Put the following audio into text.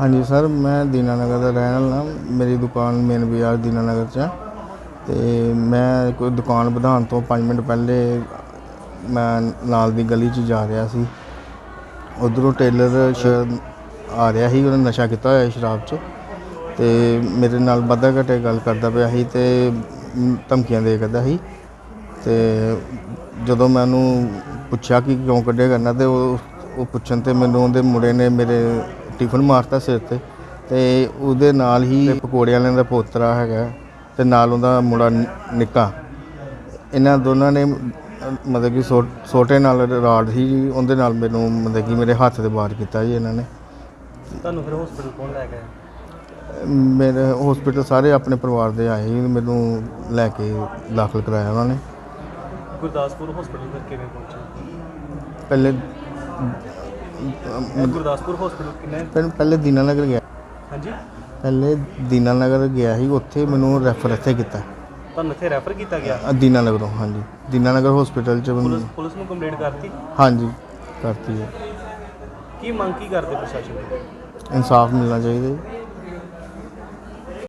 ਹਾਂਜੀ ਸਰ, ਮੈਂ ਦੀਨਾਨਗਰ ਦਾ ਰਹਿਣ ਵਾਲਾ ਮੇਰੀ ਦੁਕਾਨ ਮੇਨ ਬਾਜ਼ਾਰ ਦੀਨਾਨਗਰ 'ਚ ਹੈ। ਅਤੇ ਮੈਂ ਕੋਈ ਦੁਕਾਨ ਵਧਾਉਣ ਤੋਂ 5 ਮਿੰਟ ਪਹਿਲੇ ਮੈਂ ਨਾਲ ਦੀ ਗਲੀ 'ਚ ਜਾ ਰਿਹਾ ਸੀ। ਉਧਰੋਂ ਟੇਲਰ ਸ਼ ਆ ਰਿਹਾ ਸੀ, ਉਹਨੇ ਨਸ਼ਾ ਕੀਤਾ ਹੋਇਆ ਸ਼ਰਾਬ 'ਚ। ਤੇ ਮੇਰੇ ਨਾਲ ਵਾਧਾ ਘਟੇ ਗੱਲ ਕਰਦਾ ਪਿਆ ਸੀ ਤੇ ਧਮਕੀਆਂ ਦੇ ਕਰਦਾ ਸੀ। ਤੇ ਜਦੋਂ ਮੈਂ ਉਹਨੂੰ ਪੁੱਛਿਆ ਕਿ ਕਿਉਂ ਕੱਢਿਆ ਕਰਨਾ, ਤੇ ਉਹ ਉਹ ਪੁੱਛਣ ਤੇ ਮੈਨੂੰ ਉਹਦੇ ਮੁੰਡੇ ਨੇ ਮੇਰੇ ਟਿਫਨ ਮਾਰਤਾ ਸਿਰ ਤੇ ਤੇ ਉਹਦੇ ਨਾਲ ਹੀ ਪਕੌੜੇ ਵਾਲਿਆਂ ਦਾ ਪੋਤਰਾ ਹੈਗਾ ਤੇ ਨਾਲ ਉਹਦਾ ਮੁੰਡਾ ਨਿੱਕਾ। ਇਹਨਾਂ ਦੋਨਾਂ ਨੇ ਮਤਲਬ ਕਿ ਸੋਟੇ ਨਾਲ ਰਾੜ ਸੀ ਜੀ, ਉਹਦੇ ਨਾਲ ਮੈਨੂੰ ਮਤਲਬ ਕਿ ਮੇਰੇ ਹੱਥ ਤੇ ਵਾਰ ਕੀਤਾ ਜੀ ਇਹਨਾਂ ਨੇ। ਤੁਹਾਨੂੰ ਫਿਰ ਹਸਪੀਟਲ ਕੌਣ ਲੈ ਆਇਆ ਮੇਰੇ ਹਸਪੀਟਲ ਸਾਰੇ ਆਪਣੇ ਪਰਿਵਾਰ ਦੇ ਆਏ ਮੈਨੂੰ ਲੈ ਕੇ ਦਾਖਲ ਕਰਾਇਆ ਉਹਨਾਂ ਨੇ। ਗੁਰਦਾਸਪੁਰ ਹਸਪੀਟਲ ਫਿਰ ਕਿਵੇਂ ਪਹੁੰਚੇ? ਪਹਿਲੇ ਇਹ ਗੁਰਦਾਸਪੁਰ ਹਸਪੀਟਲ ਕਿੰਨੇ ਪਹਿਲੇ ਪਹਿਲੇ ਦੀਨਾਨਗਰ ਗਿਆ। ਹਾਂਜੀ? ਪਹਿਲੇ ਦੀਨਾਨਗਰ ਗਿਆ ਸੀ ਉੱਥੇ ਮੈਨੂੰ ਰੈਫਰ ਇੱਥੇ ਕੀਤਾ। ਤੁਹਾਨੂੰ ਇੱਥੇ ਰੈਫਰ ਕੀਤਾ ਗਿਆ? ਅ, ਦੀਨਾਨਗਰੋਂ ਹਾਂਜੀ। ਦੀਨਾਨਗਰ ਹਸਪੀਟਲ ਚ ਮੈਨੂੰ- ਪੁਲਿਸ ਪੁਲਿਸ ਨੂੰ ਕੰਪਲੇਂਟ ਕਰਤੀ? ਹਾਂਜੀ ਕਰਤੀ ਹੈ। ਕੀ ਮੰਗ ਕੀ ਕਰਦੇ ਪ੍ਰਸ਼ਾਸਨ ਤੋਂ? ਇਨਸਾਫ ਮਿਲਣਾ ਚਾਹੀਦਾ ਜੀ।